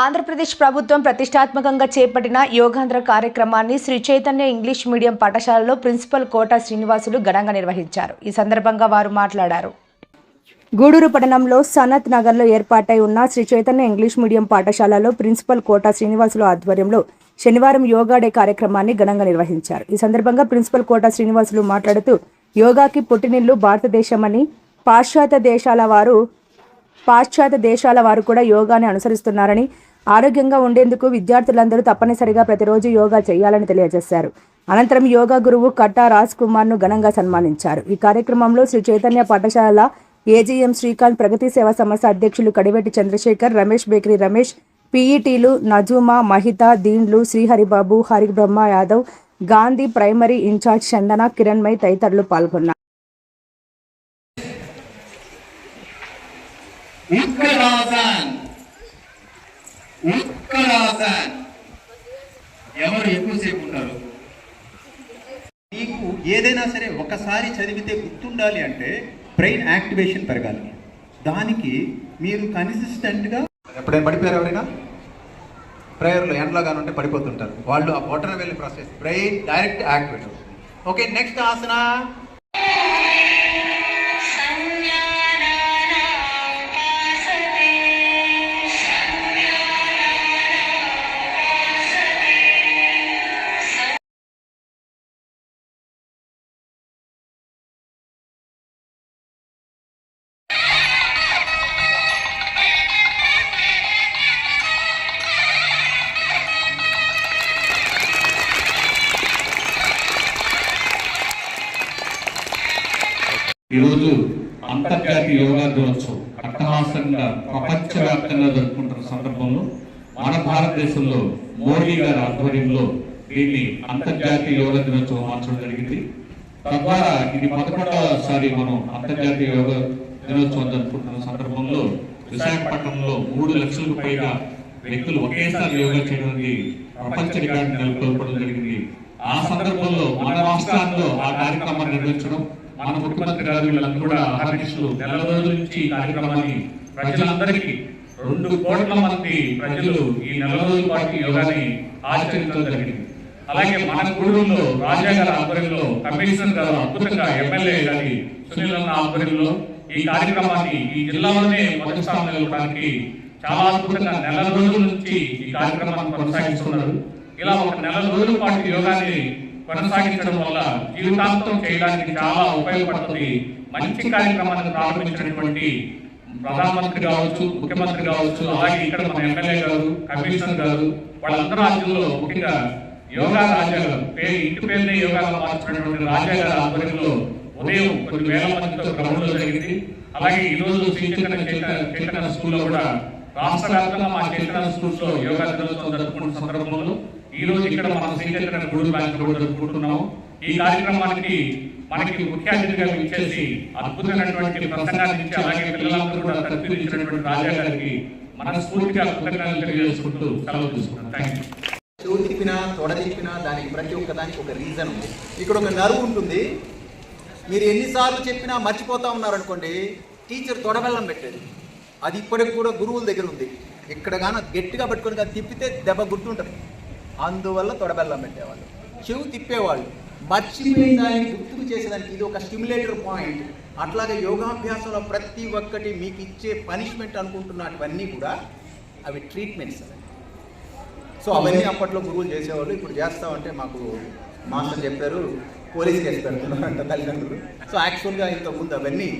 ఆంధ్రప్రదేశ్ ప్రభుత్వం ప్రతిష్టాత్మకంగా చేపట్టిన యోగాంధ్ర కార్యక్రమాన్ని శ్రీ చైతన్య ఇంగ్లీష్ మీడియం పాఠశాలలో ప్రిన్సిపల్ కోట శ్రీనివాసులు ఘనంగా నిర్వహించారు. ఈ సందర్భంగా వారు మాట్లాడారు. గూడూరు పట్టణంలో సనత్ నగర్లో ఏర్పాటై ఉన్న శ్రీ చైతన్య ఇంగ్లీష్ మీడియం పాఠశాలలో ప్రిన్సిపల్ కోట శ్రీనివాసులు ఆధ్వర్యంలో శనివారం యోగా డే కార్యక్రమాన్ని ఘనంగా నిర్వహించారు. ఈ సందర్భంగా ప్రిన్సిపల్ కోట శ్రీనివాసులు మాట్లాడుతూ యోగాకి పుట్టినిల్లు భారతదేశమని పాశ్చాత్య దేశాల వారు పాశ్చాత్య దేశాల వారు కూడా యోగాని అనుసరిస్తున్నారని ఆరోగ్యంగా ఉండేందుకు విద్యార్థులందరూ తప్పనిసరిగా ప్రతిరోజు యోగా చేయాలని తెలియజేశారు. అనంతరం యోగా గురువు కట్టా రాజ్ కుమార్ను ఘనంగా సన్మానించారు. ఈ కార్యక్రమంలో శ్రీ చైతన్య పాఠశాల ఏజీఎం శ్రీకాంత్ ప్రగతి సేవా సంస్థ అధ్యక్షులు కడివెట్టి చంద్రశేఖర్ రమేష్ బేకరీ రమేష్ పీఈటీలు నజూమా మహిత దీండ్లు శ్రీహరిబాబు హరిబ్రహ్మ యాదవ్ గాంధీ ప్రైమరీ ఇన్ఛార్జ్ చందన కిరణ్మయ్ తదితరులు పాల్గొన్నారు. ఉత్కలాసన్ ఉత్కలాసన్ ఎవరు ఎక్కువసేపు ఉంటారు? మీకు ఏదైనా సరే ఒకసారి చదివితే గుర్తుండాలి అంటే బ్రెయిన్ యాక్టివేషన్ పెరగాలి. దానికి మీరు కన్సిస్టెంట్గా ఎప్పుడైనా పడిపోయారు ఎవరైనా? ప్రేయర్లో ఎండ్లో కానీ ఉంటే పడిపోతుంటారు. వాళ్ళు ఆ బొటన వెళ్ళి ప్రాసెస్ బ్రెయిన్ డైరెక్ట్ యాక్టివేట్ అవుతుంది. Okay next asana? ఈరోజు అంతర్జాతీయ యోగా దినోత్సవం అట్టహాసంగా ప్రపంచవ్యాప్తంగా జరుపుకుంటున్న సందర్భంలో మన భారతదేశంలో మోడీ గారి ఆధ్వర్యంలో దీన్ని అంతర్జాతీయ యోగా దినోత్సవం మార్చడం జరిగింది. తద్వారా ఇది పదకొండవసారి మనం అంతర్జాతీయ యోగా దినోత్సవం జరుపుకుంటున్న సందర్భంలో విశాఖపట్నంలో మూడు లక్షలకు పైగా వ్యక్తులు ఒకేసారి యోగా చేయడానికి ప్రపంచ రికార్డు నెలకొల్పడం జరిగింది. ఆ సందర్భంలో మన రాష్ట్రాల్లో ఆ కార్యక్రమాన్ని నిర్వహించడం మన ముఖ్యమంత్రి గారు వీళ్ళందరూ కూడా ఆహ్వానిస్తూ నెల రోజుల నుంచి ఈ కార్యక్రమాన్ని ప్రజలందరికీ రెండు కోట్ల మంది ప్రజలు ఈ నెల రోజుల పాటు యోగాని ఆచరించడం జరిగింది. అలాగే మన గూడూరులో రాజా గారి ఆధ్వర్యంలో కమిషనర్ గారు అద్భుతంగా ఎమ్మెల్యే గారి సునీల్ అన్న ఆధ్వర్యంలో ఈ కార్యక్రమాన్ని ఈ జిల్లాలోనే మొదటి స్థానంలో చాలా అద్భుతంగా నెల రోజుల నుంచి ఈ కార్యక్రమాన్ని కొనసాగిస్తున్నారు. ఇలా ఒక నెల రోజుల పాటు యోగాని కొనసాగించడం వల్ల జీవితాంతం చేయడానికి చాలా ఉపయోగపడుతుంది. మంచి కార్యక్రమాన్ని ప్రారంభించినటువంటి ప్రధానమంత్రి కావచ్చు ముఖ్యమంత్రి కావచ్చు అలాగే ఇక్కడ మన ఎమ్మెల్యే గారు కమిషనర్ గారు వాళ్ళందరూ రాజ్యంలో ముఖ్యంగా యోగా రాజా గారు పేరు ఇంటి పేరునే యోగాగా మార్చినటువంటి రాజా గారి ఆధ్వర్యంలో ఉదయం కొన్ని వేల మందితో గ్రౌండ్లో జరిగింది. అలాగే ఈ రోజు శ్రీ చైతన్య స్కూల్లో కూడా రాష్ట్ర వ్యాప్తంగా మా చైతన్య స్కూల్స్లో యోగా దినోత్సవం జరుపుకున్న సందర్భంలో ఈ రోజు ఇక్కడ మనం శ్రీ గురు బ్యాంక్ కూడా జరుపుకుంటున్నాము. ఈ కార్యక్రమానికి మనకి ముఖ్య అతిథిగా ఇచ్చేసి అద్భుతమైనటువంటి ప్రసంగాన్ని ఇచ్చి అలాగే పిల్లలందరూ కూడా తర్ఫీదించినటువంటి రాజా గారికి మనస్ఫూర్తిగా కృతజ్ఞతలు తెలియజేసుకుంటూ సెలవు తీసుకుంటాం థ్యాంక్ యూ చెవు తిప్పినా తొడ తిప్పినా దానికి ప్రతి ఒక్క దానికి ఒక రీజన్ ఉంది. ఇక్కడ ఒక నరువు ఉంటుంది. మీరు ఎన్నిసార్లు చెప్పినా మర్చిపోతా ఉన్నారనుకోండి టీచర్ తొడబెల్లం పెట్టేది. అది ఇప్పటికి కూడా గురువుల దగ్గర ఉంది. ఇక్కడ గాన గట్టిగా పట్టుకొని కానీ తిప్పితే దెబ్బ గుర్తుంటుంది. అందువల్ల తొడబెల్లం పెట్టేవాళ్ళు. చెవు తిప్పేవాళ్ళు. మర్చిపోయిన దాన్ని గుర్తుకు చేసేదానికి ఇది ఒక స్టిమ్యులేటర్ పాయింట్. అట్లాగే యోగాభ్యాసంలో ప్రతి ఒక్కటి మీకు ఇచ్చే పనిష్మెంట్ అనుకుంటున్నటువన్నీ కూడా అవి ట్రీట్మెంట్స్ సో అవన్నీ అప్పట్లో గురువులు చేసేవాళ్ళు. ఇప్పుడు చేస్తామంటే మాకు మాస్టర్ చెప్పారు పోలీస్ కేసు పెడుతున్నారు అంట తల్లిదండ్రులు. సో యాక్చువల్గా ఇంతకుముందు అవన్నీ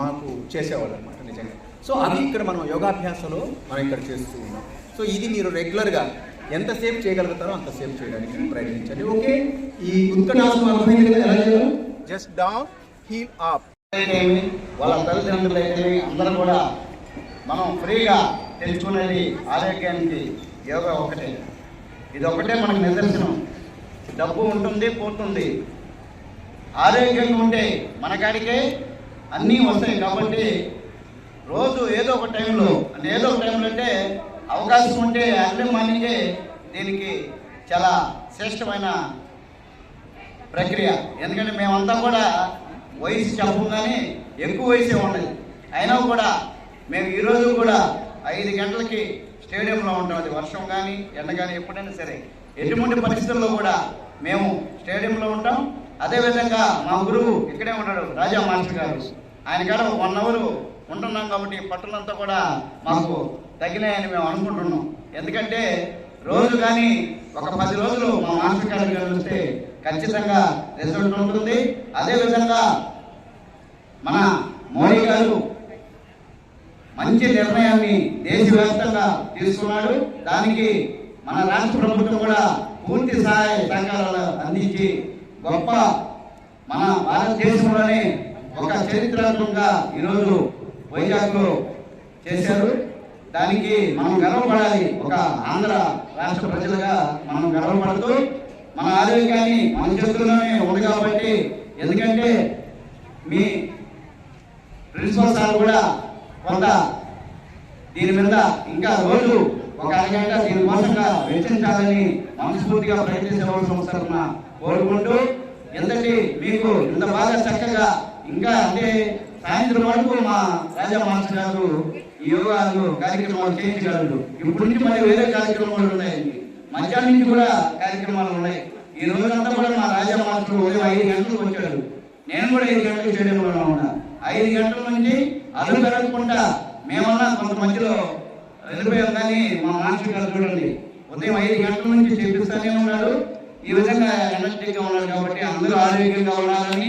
మాకు చేసేవాళ్ళు అనమాట నిజంగా. సో అవి ఇక్కడ మనం యోగాభ్యాసంలో మనం ఇక్కడ చేస్తూ ఉన్నాం. సో ఇది మీరు రెగ్యులర్గా ఎంతసేపు చేయగలుగుతారో అంతసేపు చేయడానికి ప్రయత్నించండి. ఓకే? ఈ ఉత్కటాసనం అర్థమైంది కదా ఎలా చేయాలో? జస్ట్ డౌన్ హీల్ అప్ అయితేమి వాళ్ళ తల్లిదండ్రులు అయితేమి అందరూ కూడా మనం ఫ్రీగా తెలుసుకునేది ఆరోగ్యానికి యోగా ఒకటే. ఇది ఒకటే మనకు నిదర్శనం. డబ్బు ఉంటుంది పోతుంది. ఆరోగ్యంగా ఉంటే మన కాడికే అన్నీ వస్తాయి కాబట్టి రోజు ఏదో ఒక టైంలో అంటే ఏదో ఒక టైంలో అంటే అవకాశం ఉంటే అర్లీ మార్నింగే దీనికి చాలా శ్రేష్టమైన ప్రక్రియ. ఎందుకంటే మేమంతా కూడా వయసు చెప్పం కానీ ఎక్కువ వయసే ఉండదు అయినా కూడా మేము ఈరోజు కూడా ఐదు గంటలకి స్టేడియంలో ఉంటాం. అది వర్షం కానీ ఎండ కానీ ఎప్పుడైనా సరే. ఎటువంటి పరిస్థితుల్లో కూడా మేము స్టేడియంలో ఉంటాం. అదేవిధంగా మా గురువు ఇక్కడే ఉన్నాడు రాజా మాస్టర్ గారు. ఆయన కాడ వన్ అవర్ ఉంటున్నాం కాబట్టి పట్టణంతా కూడా మాకు తగినాయని మేము అనుకుంటున్నాం. ఎందుకంటే రోజు కానీ ఒక పది రోజులు మా మాస్టర్ గారి గారు వస్తే ఖచ్చితంగా రిజల్ట్ ఉంటుంది. అదేవిధంగా మన మోడీ గారు మంచి నిర్ణయాన్ని దేశవ్యాప్తంగా తీసుకున్నాడు. దానికి మన రాష్ట్ర ప్రభుత్వం కూడా పూర్తి సహాయ సహకారాలు అందించి గొప్ప మన భారతదేశంలోనే ఒక చరిత్రాత్మకంగా ఈరోజు వైజాగ్లో చేశారు. దానికి మనం గర్వపడాలి. ఒక ఆంధ్ర రాష్ట్ర ప్రజలుగా మనం గర్వపడుతూ మన ఆరోగ్యాన్ని మన చేతుల్లోనే ఉంది కాబట్టి ఎందుకంటే మీ ప్రిన్సిపల్ సార్ కూడా కొంత దీని మీద ఇంకా రోజు ఒక అరగంట దీనికోసంగా వెచ్చించాలని మనస్ఫూర్తిగా ప్రయత్నించవలసిన అవసరం కోరుకుంటూ ఎంతటి మీకు ఇంత బాగా చక్కగా ఇంకా అంటే సాయంత్రం వరకు మా రాజా మాస్టర్ గారు యోగాలు కార్యక్రమాలు చేయించగలరు ఇప్పుడు నుంచి మరి వేరే కార్యక్రమాలు ఉన్నాయండి మధ్యాహ్నం నుంచి కూడా కార్యక్రమాలు ఉన్నాయి. ఈ రోజంతా కూడా మా రాజా మాస్టర్ ఉదయం ఐదు గంటలకు వచ్చాడు. నేను కూడా ఐదు గంటలకు స్టేడియంలో ఉన్నా ఐదు గంటల నుంచి అదుపు పెరగకుండా మేమన్నా కొంత మధ్యలో వెళ్ళిపోయాం కానీ మా మాస్టర్ గారు చూడండి. ఉదయం ఐదు గంటల నుంచి చేపిస్తానే ఉన్నాడు. ఈ విధంగా ఎనర్జీగా ఉన్నాడు కాబట్టి అందరూ ఆరోగ్యంగా ఉండాలని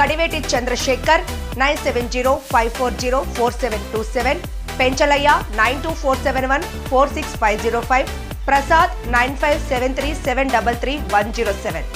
Kadiveti Chandrashekar nine seven zero five four zero four seven two seven Penchalaiah nine two four seven one four six five zero five Prasad nine five seven three seven double three one zero seven